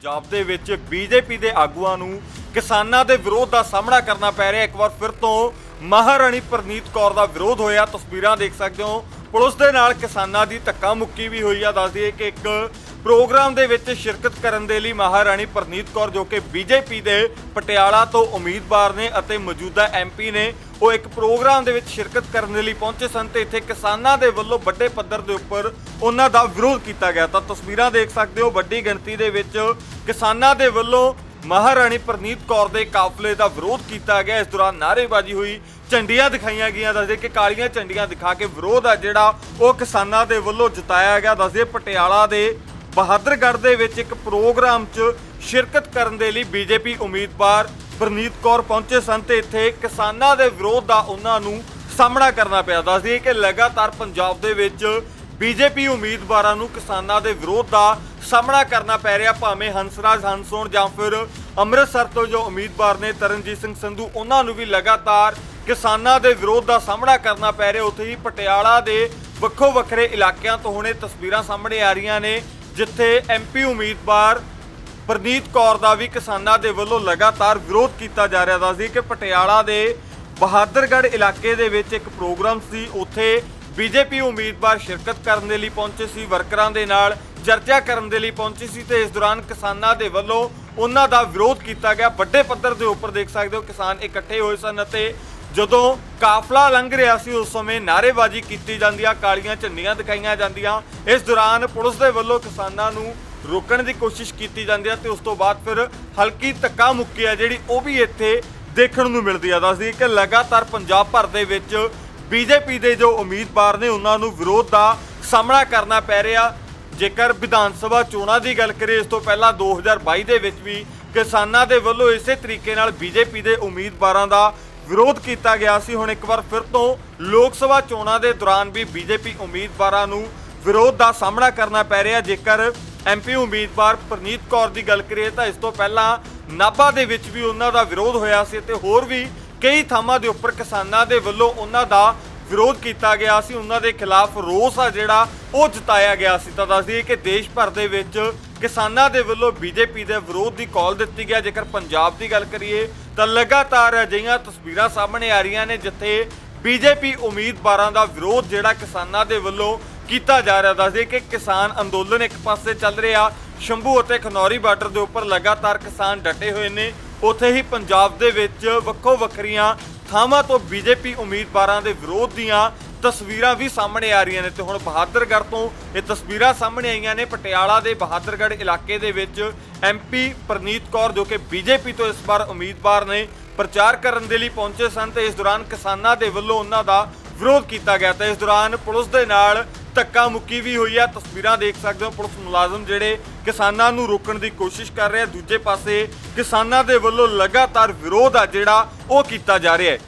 ਪੰਜਾਬ ਦੇ ਵਿੱਚ ਬੀਜੇਪੀ ਦੇ ਆਗੂਆਂ ਨੂੰ ਕਿਸਾਨਾਂ ਦੇ ਵਿਰੋਧ ਦਾ ਸਾਹਮਣਾ ਕਰਨਾ ਪੈ ਰਿਹਾ। ਇੱਕ ਵਾਰ ਫਿਰ ਤੋਂ ਮਹਾਰਾਣੀ ਪ੍ਰਨੀਤ ਕੌਰ ਦਾ ਵਿਰੋਧ ਹੋਇਆ। ਤਸਵੀਰਾਂ ਦੇਖ ਸਕਦੇ ਹੋ। ਪੁਲਿਸ ਦੇ ਨਾਲ ਕਿਸਾਨਾਂ ਦੀ ਧੱਕਾ ਮੁੱਕੀ ਵੀ ਹੋਈ ਆ। ਦੱਸ ਦਈਏ ਕਿ ਇੱਕ ਪ੍ਰੋਗਰਾਮ ਦੇ ਵਿੱਚ ਸ਼ਿਰਕਤ ਕਰਨ ਦੇ ਲਈ ਮਹਾਰਾਣੀ ਪ੍ਰਨੀਤ ਕੌਰ ਜੋ ਕਿ ਬੀਜੇਪੀ ਦੇ ਪਟਿਆਲਾ ਤੋਂ ਉਮੀਦਵਾਰ ਨੇ ਅਤੇ ਮੌਜੂਦਾ ਐਮਪੀ ਨੇ ਉਹ ਇੱਕ ਪ੍ਰੋਗਰਾਮ ਦੇ ਵਿੱਚ ਸ਼ਿਰਕਤ ਕਰਨ ਦੇ ਲਈ ਪਹੁੰਚੇ ਸਨ ਤੇ ਇੱਥੇ ਕਿਸਾਨਾਂ ਦੇ ਵੱਲੋਂ ਵੱਡੇ ਪੱਧਰ ਦੇ ਉੱਪਰ ਉਹਨਾਂ ਦਾ ਵਿਰੋਧ ਕੀਤਾ ਗਿਆ। ਤਾਂ ਤਸਵੀਰਾਂ ਦੇਖ ਸਕਦੇ ਹੋ, ਵੱਡੀ ਗਿਣਤੀ ਦੇ ਵਿੱਚ ਕਿਸਾਨਾਂ ਦੇ ਵੱਲੋਂ ਮਹਾਰਾਣੀ ਪ੍ਰਨੀਤ ਕੌਰ ਦੇ ਕਾਫਲੇ ਦਾ ਵਿਰੋਧ ਕੀਤਾ ਗਿਆ। ਇਸ ਦੌਰਾਨ ਨਾਅਰੇਬਾਜ਼ੀ ਹੋਈ, ਝੰਡੀਆਂ ਦਿਖਾਈਆਂ ਗਈਆਂ, ਦੱਸਦੇ ਕਿ ਕਾਲੀਆਂ ਝੰਡੀਆਂ ਦਿਖਾ ਕੇ ਵਿਰੋਧ ਆ ਜਿਹੜਾ ਉਹ ਕਿਸਾਨਾਂ ਦੇ ਵੱਲੋਂ ਜਤਾਇਆ ਗਿਆ। ਦੱਸਦੇ ਪਟਿਆਲਾ ਦੇ ਬਹਾਦਰਗੜ੍ਹ ਦੇ ਵਿੱਚ ਇੱਕ ਪ੍ਰੋਗਰਾਮ 'ਚ ਸ਼ਿਰਕਤ ਕਰਨ ਦੇ ਲਈ ਬੀਜੇਪੀ ਉਮੀਦਵਾਰ ਪ੍ਰਨੀਤ ਕੌਰ ਪਹੁੰਚੇ ਸਨ ਤੇ ਇੱਥੇ ਕਿਸਾਨਾਂ ਦੇ ਵਿਰੋਧ ਦਾ ਉਹਨਾਂ ਨੂੰ ਸਾਹਮਣਾ ਕਰਨਾ ਪਿਆ। ਦੱਸਦੀ ਕਿ ਲਗਾਤਾਰ ਪੰਜਾਬ ਦੇ ਵਿੱਚ ਬੀਜੇਪੀ ਉਮੀਦਵਾਰਾਂ ਨੂੰ ਕਿਸਾਨਾਂ ਦੇ ਵਿਰੋਧ ਦਾ ਸਾਹਮਣਾ ਕਰਨਾ ਪੈ ਰਿਹਾ, ਭਾਵੇਂ ਹੰਸਰਾਜ, ਹੰਸੋਣ ਜਾਂ ਫਿਰ ਅੰਮ੍ਰਿਤਸਰ ਤੋਂ ਜੋ ਉਮੀਦਵਾਰ ਨੇ ਤਰਨਜੀਤ ਸਿੰਘ ਸੰਧੂ, ਉਹਨਾਂ ਨੂੰ ਵੀ ਲਗਾਤਾਰ ਕਿਸਾਨਾਂ ਦੇ ਵਿਰੋਧ ਦਾ ਸਾਹਮਣਾ ਕਰਨਾ ਪੈ ਰਿਹਾ। ਉੱਥੇ ਹੀ ਪਟਿਆਲਾ ਦੇ ਵੱਖੋ ਵੱਖਰੇ ਇਲਾਕਿਆਂ ਤੋਂ ਹੁਣੇ ਤਸਵੀਰਾਂ ਸਾਹਮਣੇ ਆ ਰਹੀਆਂ ਨੇ, ਜਿੱਥੇ ਐਮਪੀ ਉਮੀਦਵਾਰ ਪ੍ਰਨੀਤ ਕੌਰ ਦਾ ਵੀ ਕਿਸਾਨਾਂ ਦੇ ਵੱਲੋਂ ਲਗਾਤਾਰ ਵਿਰੋਧ ਕੀਤਾ ਜਾ ਰਿਹਾ ਦੱਸਦੀ ਕਿ ਪਟਿਆਲਾ ਦੇ ਬਹਾਦਰਗੜ੍ਹ ਇਲਾਕੇ ਦੇ ਵਿੱਚ ਇੱਕ ਪ੍ਰੋਗਰਾਮ ਸੀ। ਉੱਥੇ ਬੀਜੇਪੀ ਉਮੀਦਵਾਰ ਸ਼ਿਰਕਤ ਕਰਨ ਦੇ ਲਈ ਪਹੁੰਚੇ ਸੀ, ਵਰਕਰਾਂ ਦੇ ਨਾਲ ਚਰਚਾ ਕਰਨ ਦੇ ਲਈ ਪਹੁੰਚੇ ਸੀ ਤੇ ਇਸ ਦੌਰਾਨ ਕਿਸਾਨਾਂ ਦੇ ਵੱਲੋਂ ਉਹਨਾਂ ਦਾ ਵਿਰੋਧ ਕੀਤਾ ਗਿਆ। ਵੱਡੇ ਪੱਧਰ ਦੇ ਉੱਪਰ ਦੇਖ ਸਕਦੇ ਹੋ ਕਿਸਾਨ ਇਕੱਠੇ ਹੋਏ ਸਨ ਅਤੇ ਜਦੋਂ ਕਾਫਲਾ ਲੰਘ ਰਿਹਾ ਸੀ, ਉਸ ਸਮੇਂ ਨਾਅਰੇਬਾਜ਼ੀ ਕੀਤੀ ਜਾਂਦੀ ਆ, ਕਾਲੀਆਂ ਝੰਡੀਆਂ ਦਿਖਾਈਆਂ ਜਾਂਦੀਆਂ। ਇਸ ਦੌਰਾਨ ਪੁਲਿਸ ਦੇ ਵੱਲੋਂ ਕਿਸਾਨਾਂ ਨੂੰ ਰੋਕਣ ਦੀ ਕੋਸ਼ਿਸ਼ ਕੀਤੀ ਜਾਂਦੀ ਆ ਤੇ ਉਸ ਤੋਂ ਬਾਅਦ ਫਿਰ ਹਲਕੀ ਧੱਕਾ ਮੁੱਕੀ ਆ ਜਿਹੜੀ ਉਹ ਵੀ ਇੱਥੇ ਦੇਖਣ ਨੂੰ ਮਿਲਦੀ ਆ। ਦੱਸਦੀ ਕਿ ਲਗਾਤਾਰ ਪੰਜਾਬ ਭਰ ਦੇ ਵਿੱਚ ਬੀਜੇਪੀ ਦੇ ਜੋ ਉਮੀਦਵਾਰ ਨੇ ਉਹਨਾਂ ਨੂੰ ਵਿਰੋਧ ਦਾ ਸਾਹਮਣਾ ਕਰਨਾ ਪੈ ਰਿਹਾ। ਜੇਕਰ ਵਿਧਾਨ ਸਭਾ ਚੋਣਾਂ ਦੀ ਗੱਲ ਕਰੀਏ, ਇਸ ਤੋਂ ਪਹਿਲਾਂ 2022 ਦੇ ਵਿੱਚ ਵੀ ਕਿਸਾਨਾਂ ਦੇ ਵੱਲੋਂ ਇਸੇ ਤਰੀਕੇ ਨਾਲ ਬੀਜੇਪੀ ਦੇ ਉਮੀਦਵਾਰਾਂ ਦਾ ਵਿਰੋਧ ਕੀਤਾ ਗਿਆ ਸੀ। ਹੁਣ ਇੱਕ ਵਾਰ ਫਿਰ ਤੋਂ ਲੋਕ ਸਭਾ ਚੋਣਾਂ ਦੇ ਦੌਰਾਨ ਵੀ ਬੀਜੇਪੀ ਉਮੀਦਵਾਰਾਂ ਨੂੰ ਵਿਰੋਧ ਦਾ ਸਾਹਮਣਾ ਕਰਨਾ ਪੈ ਰਿਹਾ। ਜੇਕਰ ਐਮਪੀ ਉਮੀਦਵਾਰ ਪ੍ਰਨੀਤ ਕੌਰ ਦੀ ਗੱਲ ਕਰੀਏ ਤਾਂ ਇਸ ਤੋਂ ਪਹਿਲਾਂ ਨਾਭਾ ਦੇ ਵਿੱਚ ਵੀ ਉਹਨਾਂ ਦਾ ਵਿਰੋਧ ਹੋਇਆ ਸੀ ਤੇ ਹੋਰ ਵੀ ਕਈ ਥਾਵਾਂ ਦੇ ਉੱਪਰ ਕਿਸਾਨਾਂ ਦੇ ਵੱਲੋਂ ਉਹਨਾਂ ਦਾ ਵਿਰੋਧ ਕੀਤਾ ਗਿਆ ਸੀ। ਉਹਨਾਂ ਦੇ ਖਿਲਾਫ ਰੋਸ ਆ ਜਿਹੜਾ ਉਹ ਜਤਾਇਆ ਗਿਆ ਸੀ। ਤਾਂ ਦੱਸ ਦਈਏ ਕਿ ਦੇਸ਼ ਭਰ ਦੇ ਵਿੱਚ ਕਿਸਾਨਾਂ ਦੇ ਵੱਲੋਂ ਬੀਜੇਪੀ ਦੇ ਵਿਰੋਧ ਦੀ ਕਾਲ ਦਿੱਤੀ ਗਿਆ ਜੇਕਰ ਪੰਜਾਬ ਦੀ ਗੱਲ ਕਰੀਏ ਤਾਂ ਲਗਾਤਾਰ ਅਜਿਹੀਆਂ ਤਸਵੀਰਾਂ ਸਾਹਮਣੇ ਆ ਰਹੀਆਂ ਨੇ ਜਿੱਥੇ ਬੀਜੇਪੀ ਉਮੀਦਵਾਰਾਂ ਦਾ ਵਿਰੋਧ ਜਿਹੜਾ ਕਿਸਾਨਾਂ ਦੇ ਵੱਲੋਂ ਕੀਤਾ ਜਾ ਰਿਹਾ ਦੱਸਦੇ ਕਿ ਕਿਸਾਨ ਅੰਦੋਲਨ ਇੱਕ ਪਾਸੇ ਚੱਲ ਰਿਹਾ। ਸ਼ੰਭੂ ਅਤੇ ਖਨੌਰੀ ਬਾਰਡਰ ਦੇ ਉੱਪਰ ਲਗਾਤਾਰ ਕਿਸਾਨ ਡਟੇ ਹੋਏ ਨੇ। ਉੱਥੇ ਹੀ ਪੰਜਾਬ ਦੇ ਵਿੱਚ ਵੱਖੋ ਵੱਖਰੀਆਂ ਥਾਵਾਂ ਤੋਂ ਬੀਜੇਪੀ ਉਮੀਦਵਾਰਾਂ ਦੇ ਵਿਰੋਧ ਦੀਆਂ ਤਸਵੀਰਾਂ ਵੀ ਸਾਹਮਣੇ ਆ ਰਹੀਆਂ ਨੇ ਤੇ ਹੁਣ ਬਹਾਦਰਗੜ੍ਹ ਤੋਂ ਇਹ ਤਸਵੀਰਾਂ ਸਾਹਮਣੇ ਆਈਆਂ ਨੇ। ਪਟਿਆਲਾ ਦੇ ਬਹਾਦਰਗੜ੍ਹ ਇਲਾਕੇ ਦੇ ਵਿੱਚ ਐਮਪੀ ਪ੍ਰਨੀਤ ਕੌਰ ਜੋ ਕਿ ਬੀਜੇਪੀ ਤੋਂ ਇਸ ਵਾਰ ਉਮੀਦਵਾਰ ਨੇ, ਪ੍ਰਚਾਰ ਕਰਨ ਦੇ ਲਈ ਪਹੁੰਚੇ ਸਨ ਤੇ ਇਸ ਦੌਰਾਨ ਕਿਸਾਨਾਂ ਦੇ ਵੱਲੋਂ ਉਹਨਾਂ ਦਾ ਵਿਰੋਧ ਕੀਤਾ ਗਿਆ। ਤੇ ਇਸ ਦੌਰਾਨ ਪੁਲਿਸ ਦੇ ਨਾਲ ਧੱਕਾ ਮੁੱਕੀ ਵੀ ਹੋਈ ਆ। ਤਸਵੀਰਾਂ ਦੇਖ ਸਕਦੇ ਹੋ ਪੁਲਿਸ ਮੁਲਾਜ਼ਮ ਜਿਹੜੇ ਕਿਸਾਨਾਂ ਨੂੰ ਰੋਕਣ ਦੀ ਕੋਸ਼ਿਸ਼ ਕਰ ਰਹੇ ਆ। ਦੂਜੇ ਪਾਸੇ ਕਿਸਾਨਾਂ ਦੇ ਵੱਲੋਂ ਲਗਾਤਾਰ ਵਿਰੋਧ ਆ ਜਿਹੜਾ ਉਹ ਕੀਤਾ ਜਾ ਰਿਹਾ ਹੈ।